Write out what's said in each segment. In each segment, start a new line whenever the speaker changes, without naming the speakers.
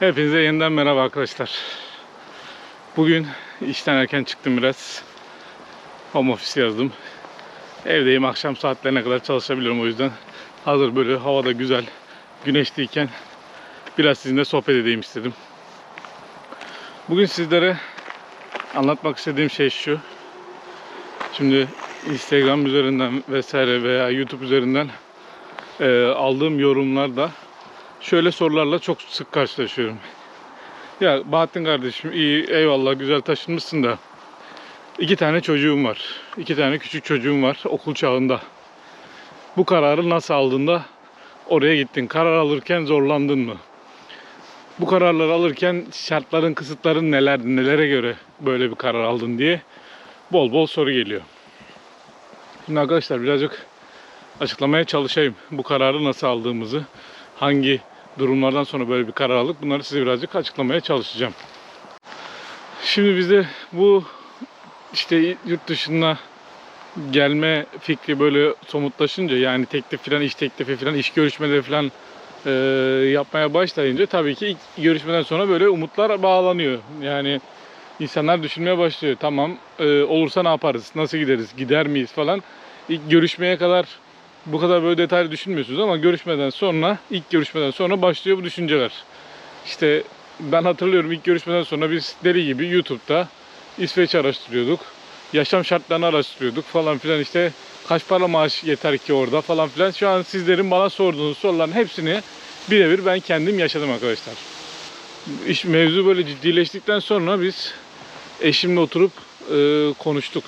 Hepinize yeniden merhaba arkadaşlar. Bugün işten erken çıktım biraz. Home office yazdım. Evdeyim akşam saatlerine kadar çalışabiliyorum o yüzden. Hazır böyle havada güzel, güneşliyken biraz sizinle sohbet edeyim istedim. Bugün sizlere anlatmak istediğim şey şu. Şimdi Instagram üzerinden vesaire veya YouTube üzerinden e, aldığım yorumlarda şöyle sorularla çok sık karşılaşıyorum. Ya Bahattin kardeşim iyi eyvallah güzel taşınmışsın da iki tane çocuğum var. iki tane küçük çocuğum var okul çağında. Bu kararı nasıl aldığında oraya gittin? Karar alırken zorlandın mı? Bu kararları alırken şartların, kısıtların nelerdi? Nelere göre böyle bir karar aldın diye bol bol soru geliyor. Şimdi arkadaşlar birazcık açıklamaya çalışayım bu kararı nasıl aldığımızı, hangi durumlardan sonra böyle bir karar aldık bunları size birazcık açıklamaya çalışacağım. Şimdi bizde bu işte yurt dışına gelme fikri böyle somutlaşınca yani teklif falan iş teklifi falan iş görüşmeleri falan e, yapmaya başlayınca tabii ki ilk görüşmeden sonra böyle umutlar bağlanıyor. Yani insanlar düşünmeye başlıyor. Tamam e, olursa ne yaparız? Nasıl gideriz? Gider miyiz falan. İlk görüşmeye kadar bu kadar böyle detaylı düşünmüyorsunuz ama görüşmeden sonra ilk görüşmeden sonra başlıyor bu düşünceler. İşte ben hatırlıyorum ilk görüşmeden sonra biz deli gibi YouTube'da İsveç araştırıyorduk. Yaşam şartlarını araştırıyorduk falan filan işte kaç para maaş yeter ki orada falan filan. Şu an sizlerin bana sorduğunuz soruların hepsini birebir ben kendim yaşadım arkadaşlar. İş mevzu böyle ciddileştikten sonra biz eşimle oturup e, konuştuk.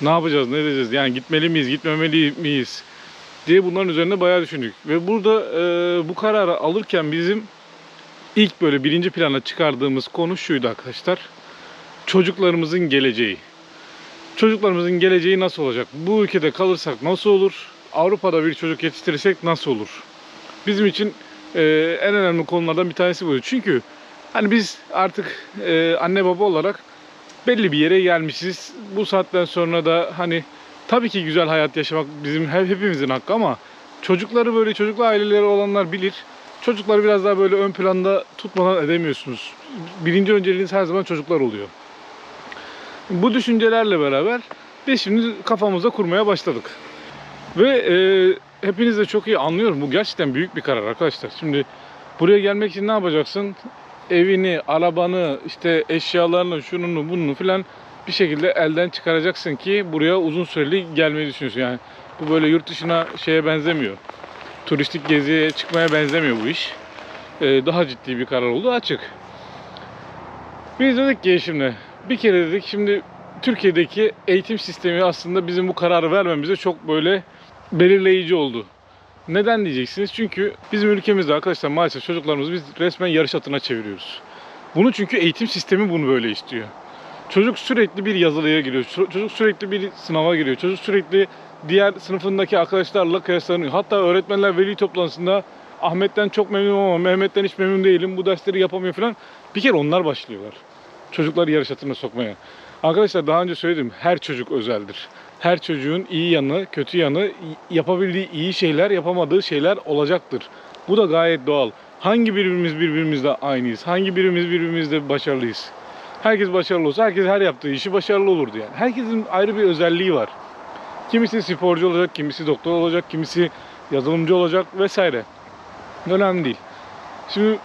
Ne yapacağız, ne edeceğiz? Yani gitmeli miyiz, gitmemeli miyiz? Diye bunların üzerine bayağı düşündük. Ve burada e, bu kararı alırken bizim ilk böyle birinci plana çıkardığımız konu şuydu arkadaşlar. Çocuklarımızın geleceği. Çocuklarımızın geleceği nasıl olacak? Bu ülkede kalırsak nasıl olur? Avrupa'da bir çocuk yetiştirirsek nasıl olur? Bizim için e, en önemli konulardan bir tanesi buydu. Çünkü hani biz artık e, anne baba olarak belli bir yere gelmişiz. Bu saatten sonra da hani tabii ki güzel hayat yaşamak bizim hep hepimizin hakkı ama çocukları böyle çocuklu aileleri olanlar bilir. Çocukları biraz daha böyle ön planda tutmadan edemiyorsunuz. Birinci önceliğiniz her zaman çocuklar oluyor. Bu düşüncelerle beraber biz şimdi kafamızda kurmaya başladık. Ve e, hepiniz de çok iyi anlıyorum. Bu gerçekten büyük bir karar arkadaşlar. Şimdi buraya gelmek için ne yapacaksın? Evini, arabanı, işte eşyalarını, şununu, bununu filan bir şekilde elden çıkaracaksın ki buraya uzun süreli gelmeyi düşünüyorsun. Yani bu böyle yurt dışına şeye benzemiyor. Turistik geziye çıkmaya benzemiyor bu iş. Ee, daha ciddi bir karar oldu açık. Biz dedik ki şimdi bir kere dedik şimdi Türkiye'deki eğitim sistemi aslında bizim bu kararı vermemize çok böyle belirleyici oldu. Neden diyeceksiniz? Çünkü bizim ülkemizde arkadaşlar maalesef çocuklarımızı biz resmen yarış atına çeviriyoruz. Bunu çünkü eğitim sistemi bunu böyle istiyor. Çocuk sürekli bir yazılıya giriyor. Ço- Çocuk sürekli bir sınava giriyor. Çocuk sürekli diğer sınıfındaki arkadaşlarla kıyaslanıyor. Hatta öğretmenler veli toplantısında Ahmet'ten çok memnunum ama Mehmet'ten hiç memnun değilim. Bu dersleri yapamıyor falan. Bir kere onlar başlıyorlar. Çocukları yarış atına sokmaya. Arkadaşlar daha önce söyledim. Her çocuk özeldir. Her çocuğun iyi yanı, kötü yanı, yapabildiği iyi şeyler, yapamadığı şeyler olacaktır. Bu da gayet doğal. Hangi birimiz birbirimizle aynıyız? Hangi birimiz birbirimizle başarılıyız? Herkes başarılı olsa herkes her yaptığı işi başarılı olurdu yani. Herkesin ayrı bir özelliği var. Kimisi sporcu olacak, kimisi doktor olacak, kimisi yazılımcı olacak vesaire. Önemli değil. Şimdi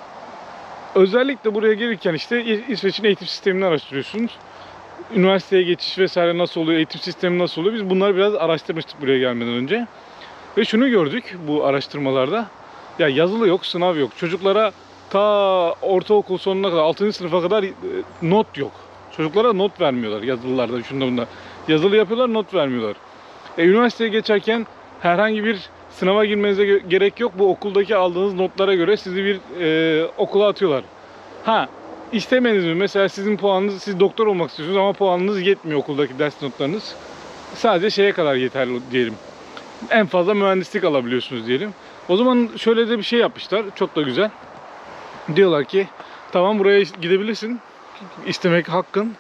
özellikle buraya gelirken işte İsveç'in eğitim sistemini araştırıyorsunuz. Üniversiteye geçiş vesaire nasıl oluyor, eğitim sistemi nasıl oluyor? Biz bunları biraz araştırmıştık buraya gelmeden önce. Ve şunu gördük bu araştırmalarda. Ya yazılı yok, sınav yok. Çocuklara ta ortaokul sonuna kadar, 6. sınıfa kadar e, not yok. Çocuklara not vermiyorlar yazılılarda, şunda bunda. Yazılı yapıyorlar, not vermiyorlar. E, üniversiteye geçerken herhangi bir sınava girmenize ge- gerek yok. Bu okuldaki aldığınız notlara göre sizi bir e, okula atıyorlar. Ha, istemeniz mi? Mesela sizin puanınız, siz doktor olmak istiyorsunuz ama puanınız yetmiyor okuldaki ders notlarınız. Sadece şeye kadar yeterli diyelim. En fazla mühendislik alabiliyorsunuz diyelim. O zaman şöyle de bir şey yapmışlar. Çok da güzel. Diyorlar ki tamam buraya gidebilirsin. İstemek hakkın.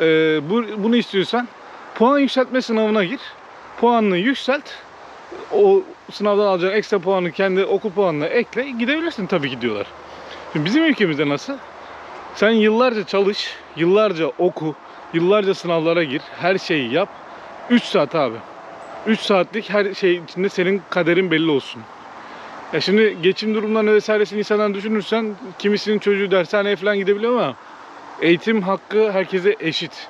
Ee, bu, bunu istiyorsan puan yükseltme sınavına gir. Puanını yükselt. O sınavdan alacağın ekstra puanı kendi okul puanına ekle. Gidebilirsin tabii ki diyorlar. Şimdi bizim ülkemizde nasıl? Sen yıllarca çalış, yıllarca oku, yıllarca sınavlara gir, her şeyi yap. 3 saat abi. 3 saatlik her şey içinde senin kaderin belli olsun. Ya şimdi geçim durumlarını vesairesini insanlar düşünürsen kimisinin çocuğu dershaneye falan gidebiliyor ama eğitim hakkı herkese eşit.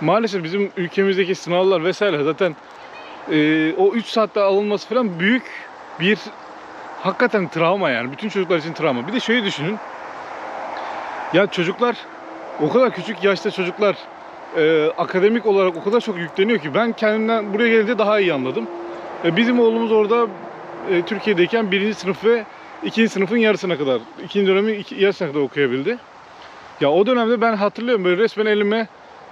Maalesef bizim ülkemizdeki sınavlar vesaire zaten e, o 3 saatte alınması falan büyük bir hakikaten travma yani. Bütün çocuklar için travma. Bir de şöyle düşünün. Ya çocuklar o kadar küçük yaşta çocuklar e, akademik olarak o kadar çok yükleniyor ki ben kendimden buraya gelince daha iyi anladım. E, bizim oğlumuz orada e, Türkiye'deyken birinci sınıf ve ikinci sınıfın yarısına kadar, ikinci dönemin iki, yarısına kadar okuyabildi. Ya o dönemde ben hatırlıyorum böyle resmen elime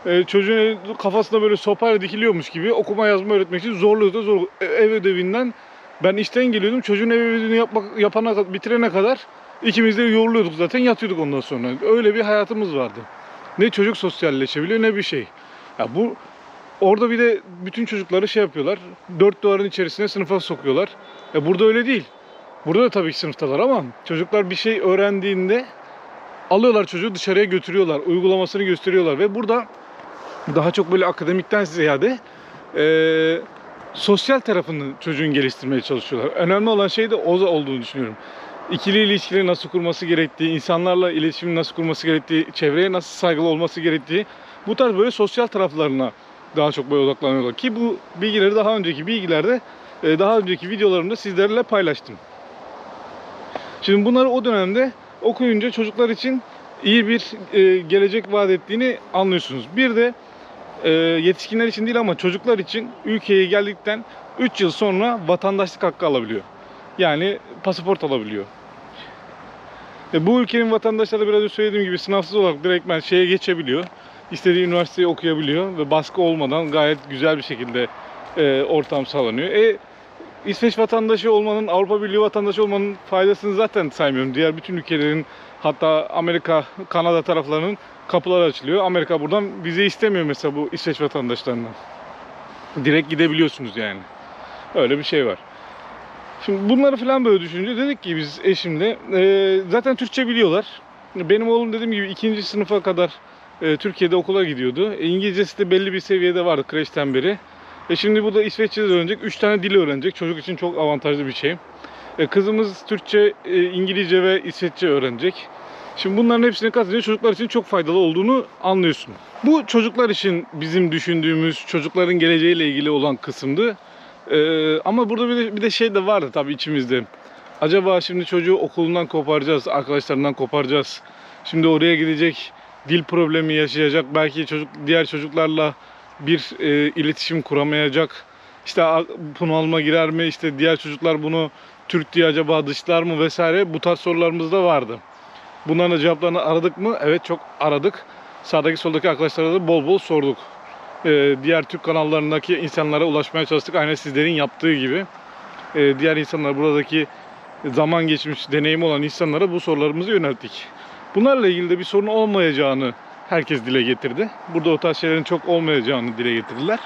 e, çocuğun kafasına böyle sopayla dikiliyormuş gibi okuma yazma öğretmek için zorluyordu. Zor, e, ev ödevinden ben işten geliyordum. Çocuğun ev ödevini yapmak, yapana bitirene kadar ikimiz de yoruluyorduk zaten yatıyorduk ondan sonra. Öyle bir hayatımız vardı. Ne çocuk sosyalleşebiliyor ne bir şey. Ya bu orada bir de bütün çocukları şey yapıyorlar. Dört duvarın içerisine sınıfa sokuyorlar. Ya burada öyle değil. Burada da tabii ki sınıftalar ama çocuklar bir şey öğrendiğinde alıyorlar çocuğu dışarıya götürüyorlar. Uygulamasını gösteriyorlar ve burada daha çok böyle akademikten ziyade eee, sosyal tarafını çocuğun geliştirmeye çalışıyorlar. Önemli olan şey de o olduğunu düşünüyorum. İkili ilişkileri nasıl kurması gerektiği, insanlarla iletişimi nasıl kurması gerektiği, çevreye nasıl saygılı olması gerektiği bu tarz böyle sosyal taraflarına daha çok böyle odaklanıyorlar. Ki bu bilgileri daha önceki bilgilerde e, daha önceki videolarımda sizlerle paylaştım. Şimdi bunları o dönemde okuyunca çocuklar için iyi bir e, gelecek vaat ettiğini anlıyorsunuz. Bir de e, yetişkinler için değil ama çocuklar için ülkeye geldikten 3 yıl sonra vatandaşlık hakkı alabiliyor. Yani pasaport alabiliyor. E, bu ülkenin vatandaşları biraz önce söylediğim gibi sınavsız olarak direktmen şeye geçebiliyor. İstediği üniversiteyi okuyabiliyor ve baskı olmadan gayet güzel bir şekilde e, ortam sağlanıyor. E, İsveç vatandaşı olmanın, Avrupa Birliği vatandaşı olmanın faydasını zaten saymıyorum. Diğer bütün ülkelerin hatta Amerika, Kanada taraflarının kapıları açılıyor. Amerika buradan vize istemiyor mesela bu İsveç vatandaşlarından. Direkt gidebiliyorsunuz yani. Öyle bir şey var. Şimdi bunları falan böyle düşününce dedik ki biz eşimle e, zaten Türkçe biliyorlar. Benim oğlum dediğim gibi ikinci sınıfa kadar e, Türkiye'de okula gidiyordu. E, İngilizcesi de belli bir seviyede vardı kreşten beri. E şimdi bu da İsveççe öğrenecek. 3 tane dil öğrenecek. Çocuk için çok avantajlı bir şey. E, kızımız Türkçe, e, İngilizce ve İsveççe öğrenecek. Şimdi bunların hepsini katınca çocuklar için çok faydalı olduğunu anlıyorsun. Bu çocuklar için bizim düşündüğümüz çocukların geleceğiyle ilgili olan kısımdı. Ee, ama burada bir de, bir de şey de vardı tabii içimizde. Acaba şimdi çocuğu okulundan koparacağız, arkadaşlarından koparacağız. Şimdi oraya gidecek, dil problemi yaşayacak. Belki çocuk diğer çocuklarla bir e, iletişim kuramayacak. İşte a- bunalma girer mi? İşte diğer çocuklar bunu Türk diye acaba dışlar mı vesaire bu tarz sorularımız da vardı. Bunların da cevaplarını aradık mı? Evet çok aradık. Sağdaki soldaki arkadaşlara da bol bol sorduk. Ee, diğer Türk kanallarındaki insanlara ulaşmaya çalıştık. Aynen sizlerin yaptığı gibi. Ee, diğer insanlar buradaki zaman geçmiş deneyimi olan insanlara bu sorularımızı yönelttik. Bunlarla ilgili de bir sorun olmayacağını herkes dile getirdi. Burada o tarz şeylerin çok olmayacağını dile getirdiler.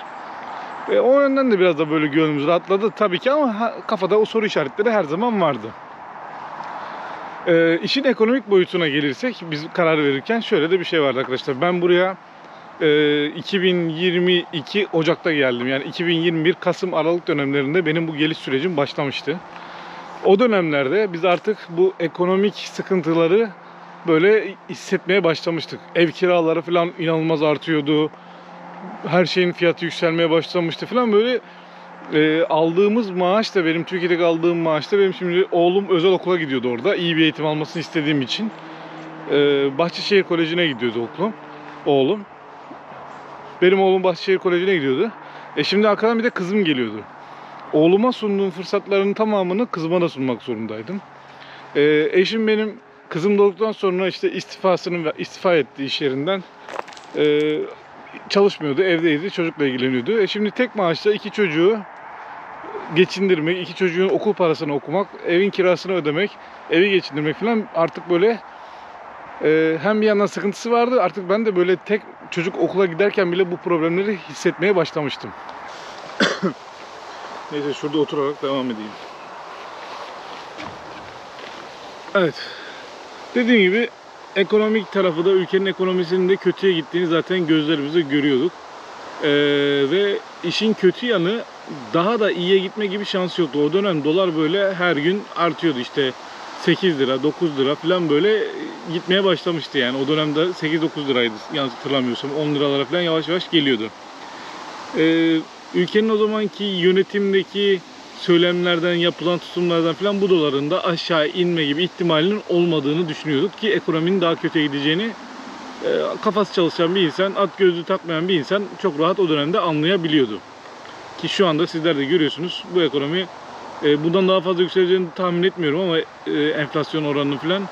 E, o yönden de biraz da böyle gönlümüz rahatladı tabii ki ama kafada o soru işaretleri her zaman vardı. E, işin ekonomik boyutuna gelirsek biz karar verirken şöyle de bir şey vardı arkadaşlar. Ben buraya e, 2022 Ocak'ta geldim. Yani 2021 Kasım Aralık dönemlerinde benim bu geliş sürecim başlamıştı. O dönemlerde biz artık bu ekonomik sıkıntıları böyle hissetmeye başlamıştık. Ev kiraları falan inanılmaz artıyordu. Her şeyin fiyatı yükselmeye başlamıştı falan böyle e, aldığımız maaş da benim Türkiye'deki aldığım maaş da benim şimdi oğlum özel okula gidiyordu orada. İyi bir eğitim almasını istediğim için. E, Bahçeşehir Koleji'ne gidiyordu okulum. Oğlum. Benim oğlum Bahçeşehir Koleji'ne gidiyordu. E şimdi arkadan bir de kızım geliyordu. Oğluma sunduğum fırsatların tamamını kızıma da sunmak zorundaydım. E, eşim benim kızım doğduktan sonra işte istifasını ve istifa etti iş yerinden. E, çalışmıyordu, evdeydi, çocukla ilgileniyordu. E şimdi tek maaşla iki çocuğu geçindirmek, iki çocuğun okul parasını okumak, evin kirasını ödemek, evi geçindirmek falan artık böyle e, hem bir yandan sıkıntısı vardı. Artık ben de böyle tek çocuk okula giderken bile bu problemleri hissetmeye başlamıştım. Neyse şurada oturarak devam edeyim. Evet. Dediğim gibi ekonomik tarafı da ülkenin ekonomisinin de kötüye gittiğini zaten gözlerimizle görüyorduk. Ee, ve işin kötü yanı daha da iyiye gitme gibi şans yoktu. O dönem dolar böyle her gün artıyordu işte 8 lira 9 lira falan böyle gitmeye başlamıştı yani. O dönemde 8-9 liraydı yanlış hatırlamıyorsam 10 liralara falan yavaş yavaş geliyordu. Ee, ülkenin o zamanki yönetimdeki söylemlerden, yapılan tutumlardan falan bu doların da aşağı inme gibi ihtimalinin olmadığını düşünüyorduk ki ekonominin daha kötüye gideceğini e, kafası çalışan bir insan, at gözlüğü takmayan bir insan çok rahat o dönemde anlayabiliyordu. Ki şu anda sizler de görüyorsunuz bu ekonomi e, bundan daha fazla yükseleceğini tahmin etmiyorum ama e, enflasyon oranını falan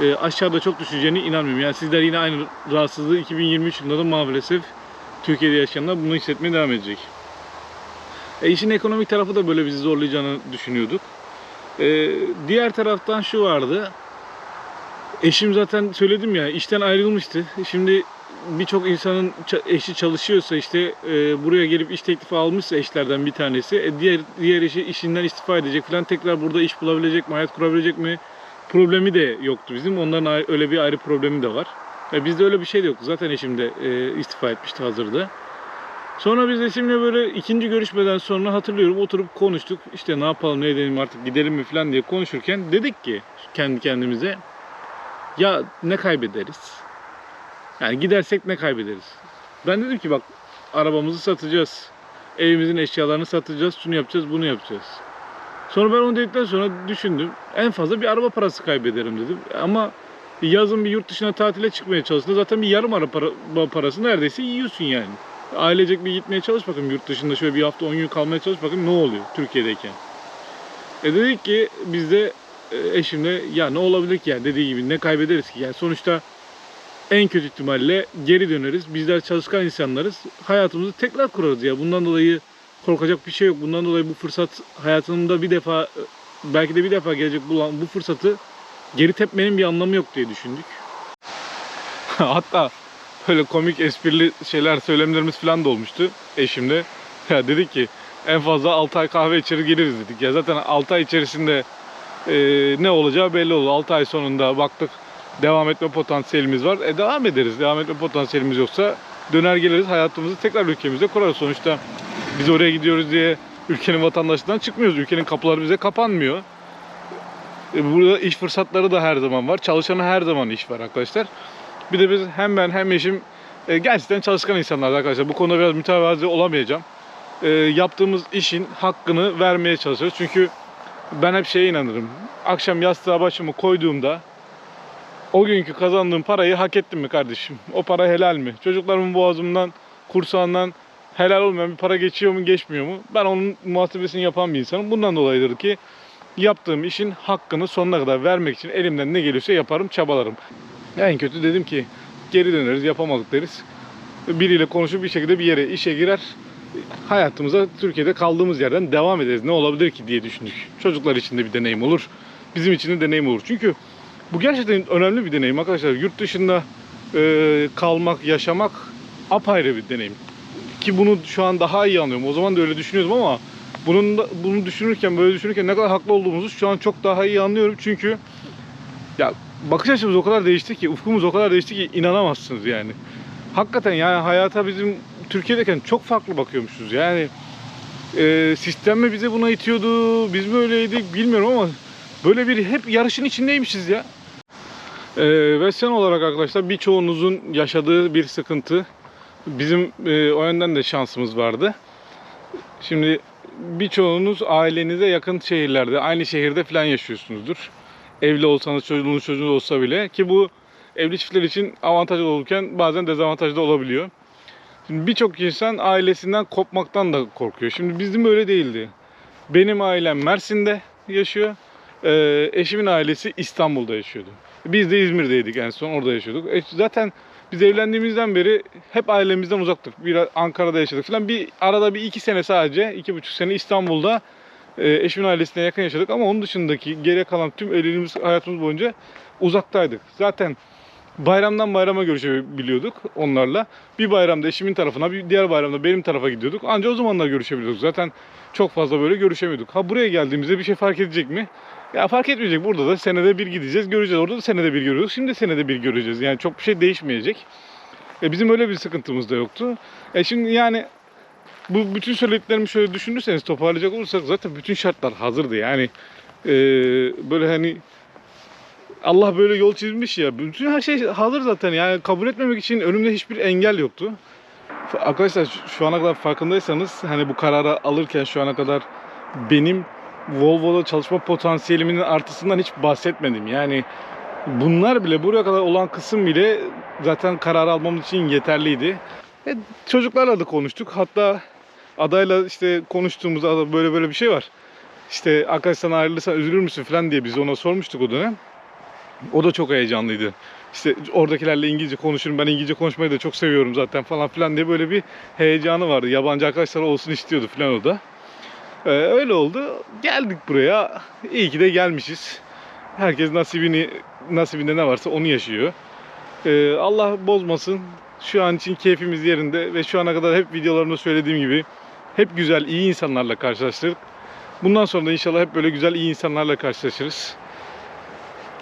e, aşağıda çok düşeceğine inanmıyorum. Yani sizler yine aynı rahatsızlığı 2023 yılında da maalesef Türkiye'de yaşayanlar bunu hissetmeye devam edecek. E, işin ekonomik tarafı da böyle bizi zorlayacağını düşünüyorduk. E, diğer taraftan şu vardı. Eşim zaten söyledim ya işten ayrılmıştı. Şimdi birçok insanın eşi çalışıyorsa işte e, buraya gelip iş teklifi almışsa eşlerden bir tanesi e, diğer diğer eşi işinden istifa edecek falan tekrar burada iş bulabilecek mi hayat kurabilecek mi problemi de yoktu bizim. Onların öyle bir ayrı problemi de var. E, bizde öyle bir şey de yok. Zaten eşim de e, istifa etmişti hazırda. Sonra biz eşimle böyle ikinci görüşmeden sonra hatırlıyorum oturup konuştuk. İşte ne yapalım ne edelim artık gidelim mi falan diye konuşurken dedik ki kendi kendimize ya ne kaybederiz? Yani gidersek ne kaybederiz? Ben dedim ki bak arabamızı satacağız. Evimizin eşyalarını satacağız. Şunu yapacağız, bunu yapacağız. Sonra ben onu dedikten sonra düşündüm. En fazla bir araba parası kaybederim dedim. Ama yazın bir yurt dışına tatile çıkmaya çalıştığında zaten bir yarım araba para- parası neredeyse yiyorsun yani. Ailecek bir gitmeye çalış bakayım yurt dışında şöyle bir hafta 10 gün kalmaya çalış bakayım ne oluyor Türkiye'deyken. E dedik ki biz de e, eşimle ya ne olabilir ki yani dediği gibi ne kaybederiz ki yani sonuçta en kötü ihtimalle geri döneriz. Bizler çalışkan insanlarız. Hayatımızı tekrar kurarız ya. Bundan dolayı korkacak bir şey yok. Bundan dolayı bu fırsat hayatımda bir defa belki de bir defa gelecek bulan bu fırsatı geri tepmenin bir anlamı yok diye düşündük. Hatta böyle komik esprili şeyler söylemlerimiz falan da olmuştu eşimle. Ya dedik ki en fazla 6 ay kahve içeri geliriz dedik. Ya zaten 6 ay içerisinde e, ne olacağı belli oldu. 6 ay sonunda baktık devam etme potansiyelimiz var. E devam ederiz. Devam etme potansiyelimiz yoksa döner geliriz hayatımızı tekrar ülkemizde kurarız. Sonuçta biz oraya gidiyoruz diye ülkenin vatandaşlığından çıkmıyoruz. Ülkenin kapıları bize kapanmıyor. E, burada iş fırsatları da her zaman var. Çalışana her zaman iş var arkadaşlar. Bir de biz hem ben hem eşim e, gerçekten çalışkan insanlar arkadaşlar. Bu konuda biraz mütevazi olamayacağım. E, yaptığımız işin hakkını vermeye çalışıyoruz. Çünkü ben hep şeye inanırım. Akşam yastığa başımı koyduğumda o günkü kazandığım parayı hak ettim mi kardeşim? O para helal mi? Çocuklarımın boğazımdan, kursağından helal olmayan bir para geçiyor mu, geçmiyor mu? Ben onun muhasebesini yapan bir insanım. Bundan dolayıdır ki yaptığım işin hakkını sonuna kadar vermek için elimden ne geliyorsa yaparım, çabalarım. En kötü dedim ki geri döneriz, yapamadık deriz. Biriyle konuşup bir şekilde bir yere işe girer. Hayatımıza Türkiye'de kaldığımız yerden devam ederiz. Ne olabilir ki diye düşündük. Çocuklar için de bir deneyim olur. Bizim için de deneyim olur. Çünkü bu gerçekten önemli bir deneyim arkadaşlar. Yurt dışında e, kalmak, yaşamak apayrı bir deneyim. Ki bunu şu an daha iyi anlıyorum. O zaman da öyle düşünüyordum ama bunun da, bunu düşünürken, böyle düşünürken ne kadar haklı olduğumuzu şu an çok daha iyi anlıyorum. Çünkü ya bakış açımız o kadar değişti ki, ufkumuz o kadar değişti ki inanamazsınız yani. Hakikaten yani hayata bizim Türkiye'deyken çok farklı bakıyormuşuz. Yani e, sistem mi bize buna itiyordu, biz mi öyleydik bilmiyorum ama böyle bir hep yarışın içindeymişiz ya. E, ve sen olarak arkadaşlar birçoğunuzun yaşadığı bir sıkıntı. Bizim e, o yönden de şansımız vardı. Şimdi birçoğunuz ailenize yakın şehirlerde, aynı şehirde falan yaşıyorsunuzdur. Evli olsanız, çocuğunuz çocuğunuz olsa bile ki bu evli çiftler için avantajlı olurken bazen dezavantajlı olabiliyor. Şimdi birçok insan ailesinden kopmaktan da korkuyor. Şimdi bizim öyle değildi. Benim ailem Mersin'de yaşıyor. Ee, eşimin ailesi İstanbul'da yaşıyordu. Biz de İzmir'deydik en son orada yaşıyorduk. E, zaten biz evlendiğimizden beri hep ailemizden uzaktık. Bir Ankara'da yaşadık falan. Bir arada bir iki sene sadece, iki buçuk sene İstanbul'da e, eşimin ailesine yakın yaşadık. Ama onun dışındaki geriye kalan tüm evliliğimiz, hayatımız boyunca uzaktaydık. Zaten bayramdan bayrama görüşebiliyorduk onlarla. Bir bayramda eşimin tarafına, bir diğer bayramda benim tarafa gidiyorduk. Ancak o zamanlar görüşebiliyorduk. Zaten çok fazla böyle görüşemiyorduk. Ha buraya geldiğimizde bir şey fark edecek mi? Ya fark etmeyecek. Burada da senede bir gideceğiz, göreceğiz. Orada da senede bir görüyoruz. Şimdi senede bir göreceğiz. Yani çok bir şey değişmeyecek. E bizim öyle bir sıkıntımız da yoktu. E şimdi yani bu bütün söylediklerimi şöyle düşünürseniz toparlayacak olursak zaten bütün şartlar hazırdı. Yani e, böyle hani Allah böyle yol çizmiş ya. Bütün her şey hazır zaten. Yani kabul etmemek için önümde hiçbir engel yoktu. Arkadaşlar şu- ana kadar farkındaysanız hani bu kararı alırken şu ana kadar benim Volvo'da çalışma potansiyelimin artısından hiç bahsetmedim. Yani bunlar bile buraya kadar olan kısım bile zaten karar almam için yeterliydi. E, çocuklarla da konuştuk. Hatta adayla işte konuştuğumuzda "Ada, böyle böyle bir şey var. İşte arkadaştan ayrılırsan üzülür müsün falan diye biz ona sormuştuk o dönem. O da çok heyecanlıydı. İşte oradakilerle İngilizce konuşurum. Ben İngilizce konuşmayı da çok seviyorum zaten falan filan diye böyle bir heyecanı vardı. Yabancı arkadaşlar olsun istiyordu falan o da. Ee, öyle oldu. Geldik buraya. İyi ki de gelmişiz. Herkes nasibini nasibinde ne varsa onu yaşıyor. Ee, Allah bozmasın. Şu an için keyfimiz yerinde ve şu ana kadar hep videolarımda söylediğim gibi hep güzel, iyi insanlarla karşılaştık. Bundan sonra da inşallah hep böyle güzel, iyi insanlarla karşılaşırız.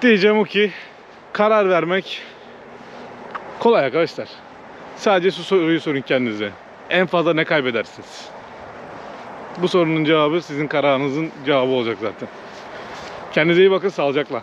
Diyeceğim o ki karar vermek kolay arkadaşlar. Sadece şu soruyu sorun kendinize. En fazla ne kaybedersiniz? Bu sorunun cevabı sizin kararınızın cevabı olacak zaten. Kendinize iyi bakın, sağlıcakla.